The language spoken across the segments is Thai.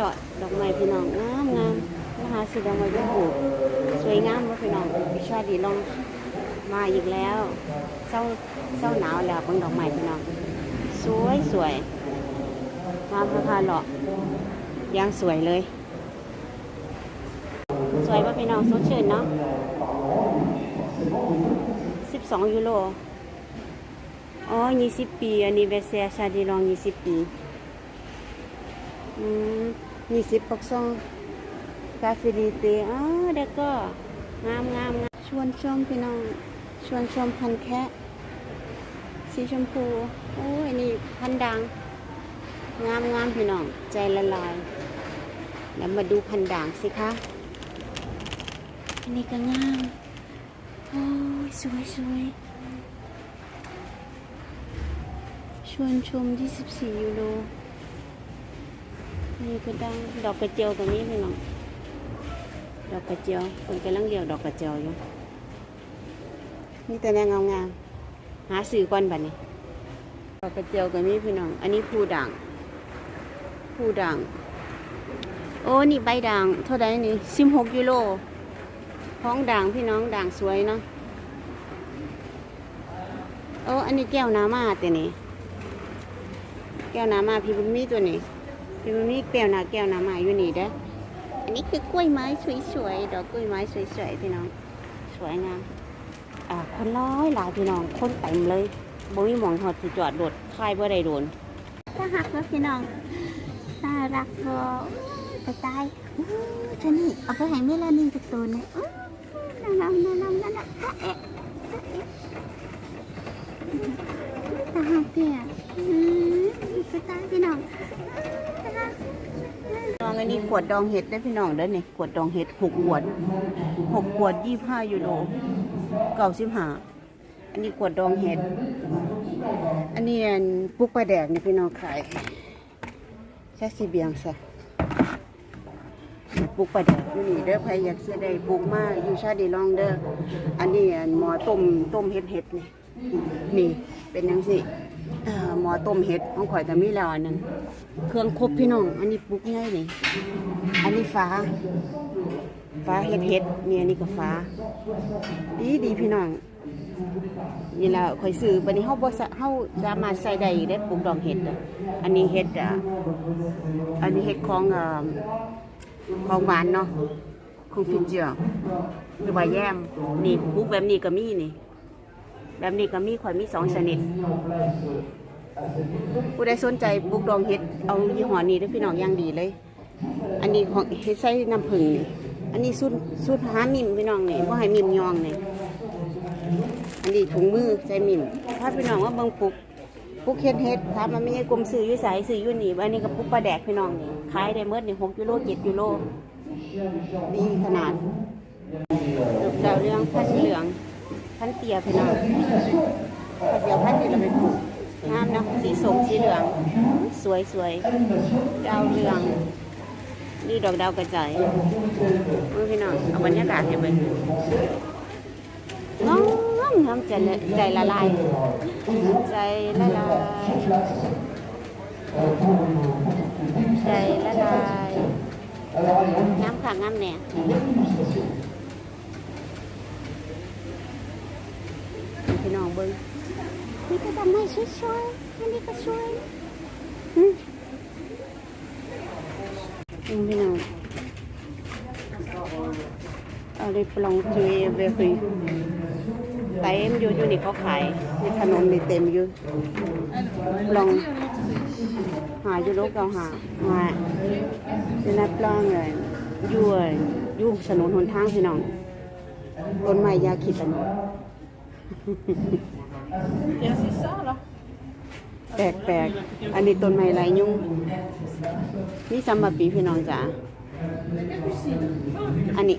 ลาะดอกไม้พี่น้องงามงามมหาสีดอกไม้ก็ปลูกสวยงามว่าพี่น้องวิชาดีลองมาอีกแล้วเศร้าเศร้าหนาวแล้วบิ่งดอกไม้พี่น้อง สวยสวยงาพาพาเลาะยางสวยเลย สวยว่าพี่น้องสดชื่นเนาะ12ยูโรอ๋อ20ปีอันนี้เวเซียชาดีลอง20ปี อืม 20ปักซองกาเฟลิเตอ๋อเด็กก็งามงามงามชวนชมพี่น้อง ชวนชมพันแคะสีชมพู โอ้ยนี่พันดัง งามงามพี่น้อง ใจละลายแล้วมาดูพันด่างสิคะ อันนี้ก็งาม โอ้ยสวยสวยชวนชม 24 ยูโร นี่ก็ดังดอกกระเจียวตรงนี้พี่น้องดอกกระเจียวคนกำลังเลี้ยวดอกกระเจียวอยู่นี่แต่แนงงามๆหาสื่อก่อนบัดนี้ดอกกระเจียวก็มีพี่น้อง อันนี้ผู้ด่างผู้ด่างโอ้นี่ใบด่างเท่าไดนี่สิบหกยูโรท้องด่างพี่น้องด่างสวยเนาะโอ้อันนี้แก้วน้ำมาแต่นี่แก้วน้ำมาพี่บุญมีตัวนี้ พี่บุญมีแก้วน้ำแก้วน้ำมาอยู่นี่เด้ออันนี้คือกล้วยไม้สวยๆดอกกล้วยไม้สวยๆพี่น้องสวยงามอ่าคนร้อยหลายพี่น้องคนเต็มเลยบ่มีหมองหอดสิจอดรถค่ายบ่ได้โดนถ้าหักพี่น้องน่ารักเธอไปตายอู้ฉันนี่เอาไปให้เมลานินกับตัวนะน่ารักน่ารักน่ารักจ๊ะเอะจ๊ะเอ๊ะตาหักเนี่ยอืมไปตายพี่น้อง องอันนี้ขวดดองเห็ดได้พี่น้องเด้อนี่ยขวดดองเห็ดหกขวดหกขวดยี่ห้ายูโรเก้าสิบห้าอันนี้ขวดดองเห็ด อันนี้อันปุ๊กปลาแดกนี่พี่น้องขายแค่สีเบียงซะปลูกปลาแดกอยู่นี่เด้อใครอยากซื้อได้ปลูกมากอยู่ชาดีลองเด้ออันนี้อันหมอต้มต้มเห็ดเห็ดนี่นี่เป็นยังสิ อต้มเห็ดของข่อยก็มีแล้วอันหนึงเครื่องครบพี่น้อง อันนี้ปลูกง่ายนี่ อันนี้ฟ้า ฟ้าเห็ดเห็ดเนี่อันนี้ก็ฟ้า ดีดีพี่น้องนี่แหละข่อยซื้อบัดนี้เฮาบ่สะเฮาสามารถใส่ได้ได้ปลูกดอกเห็ดอะอันนี้เห็ดอะอันนี้เห็ดของอ่อของหวานเนาะของฟินเจียหรือว่าแยมนี่ปลูกแบบนี้ก็มีนี่ แบบนี้ก็มีข่อยมีสองชนิด ผู้ใดสนใจปลูกดองเห็ดเอายี่ห้อนี้เด้พี่น้องอย่างดีเลย อันนี้ของเห็ดใส่น้ำผึ้งอันนี้สูตรสูตรหามิมพี่น้องนี่บ่ให้มิมยองนี่อันนี้ถุงมือใส่มิมถ้าพี่น้องว่าเบิ่งปุกปุกเฮ็ดเฮ็ดถามมันไม่ใช่กลมซื้อยู่ไสซื้อยู่นี่อันนี้ก็ปุกปลาแดกพี่น้องนี่ขายได้เมื่อนี่6ยูโร7ยูโรดีขนาดดอกดาวเรืองพันเหลืองพันเตียพี่น้องพอเดียวพันนี่เราไปปลูก งามนะสีส้มสีเหลือง สวยสวยดาวเรือง นี่ดอกดาวกระจายเมื่อพี่น้องเอาบรรยากาศให้เบิ่งงามงามใจใจละลาย ใจละลายใจละลายงามค่ะงามแน่พี่น้องเบิ้ง ก็ทำให้สวยๆอันนี้ก็สวยอืมอืมพี่น้องอาเลยปลองเจเวฟีเต็มอยู่อยู่นี่เขาขายในถนนนี่เต็มอยู่ลองหาอยู่โลกเกาหาหาเป็นนับลองเลยอยู่อยู่ถนนหนทางพี่น้องต้นไม้ยาขีดถนน แปลกแปลกอันนี้ต้นไม้ไรยุ่งนี่ซัมมาปีพี่น้องจ๋าอันนี้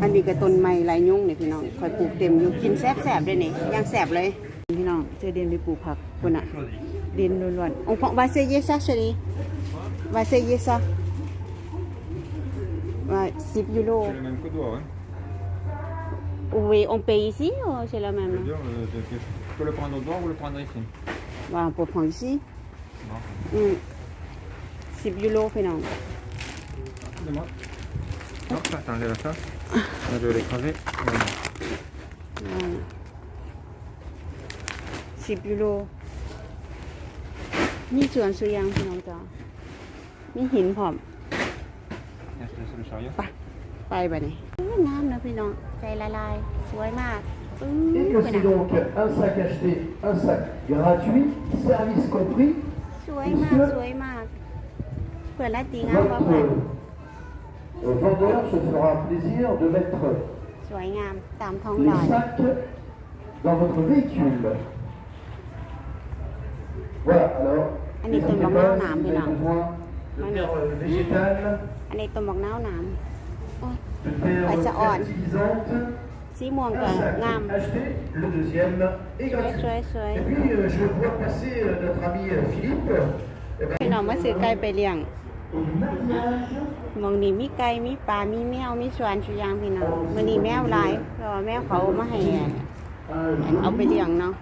อันนี้ก็ต้นไม้ไรยุ่งเนี่ยพี่น้องคอยปลูกเต็มอยู่กินแซ่บแสบๆเลยนี่ย่างแสบเลยพี่น้องเจอเดินไปปลูกผักคุณอะดินล้วนๆองค์วาเซเยซ่าชนีวาเซเยซ่าว่าสิบยูโร Oui, on paye ici ou c'est la Je même veux dire, euh, tu tu peux le prendre au doigt ou le prendre ici. Voilà, on peut prendre ici. อืมสิบยูโรพี่น้อง Dis-moi. Non, ça, t'enlèves ça. Là, je vais l'écraser. Voilà. สิบยูโรนี่สวนสุยางพี่น้องจ้ามีหินพร้อม Viens, je te laisse le chariot. ไปไปไปนี่ น้ำนะพี่น้อง ใจละลาย สวยมากอื้ Et อ que ไป c'est นะ donc un sac acheté, un sac gratuit, service compris. สวยมาก สวยมาก เพื่อนละตีงามบ่เพื่อน Votre euh, vendeur se fera plaisir de mettre สวยงาม ตามท้องด les อย sacs dans votre véhicule. Voilà, alors, Un n'hésitez étonnement, pas, on a si un vous avez bilan. besoin de Un terre euh, végétale, อันนี้ต้นบอกน้าวหนาม โอ้ย de terre Ah, ça on. fertilisante, สีม่วงก็ un sac งาม acheté, le deuxième est สวย gratuit. สวยสวย Et puis, euh, je vois passer euh, notre ami euh, Philippe. Eh ben, พี่น้องมาซื้อไก่ไปเลี้ยง au mariage หมองนี้มีไก่มีปลา มีแมว มีสวนชุยางพี่น้องมื้อนี้แมวหลายเพราะว่าแมวเขามาให้อัน un เอาไปเลี้ยงเนาะ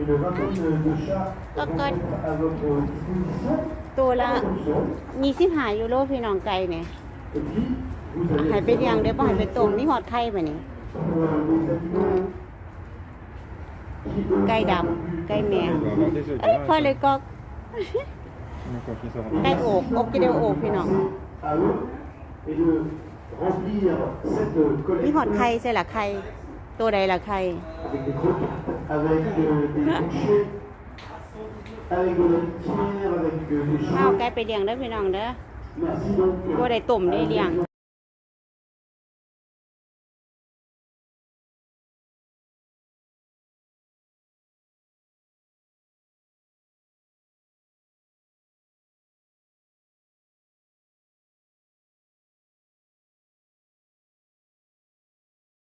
une vingtaine de chats Cocotte. sont à votre disposition. ตัวละ Comme ça. 25ยูโรพี่น้องไก่เนี่ย Et puis, vous allez ให้ไปเลี้ยงเดี๋ยวบ่ให้ไปต้มมีหอดไข่ไปนี่ euh, les อืม animaux qui, eux, ไก่ด sont ำไก่แม่ On va avoir des œufs อันนี้ direct. พอเลยก็ D'accord, qui sera ไก่โอกอกกิเดียวโอกพี่น้อง à eux et de remplir cette มีหอด collecte ไข่ใส่ละไข่ตัวใดละไข่ avec des croquettes, avec euh, des bouchées, avec de la litière, avec euh, des เอา choses. ไก่ไปเลี้ยงเด้อพี่น้องเด้อ Merci donc. บ่ได้ต้มได้เลี้ยง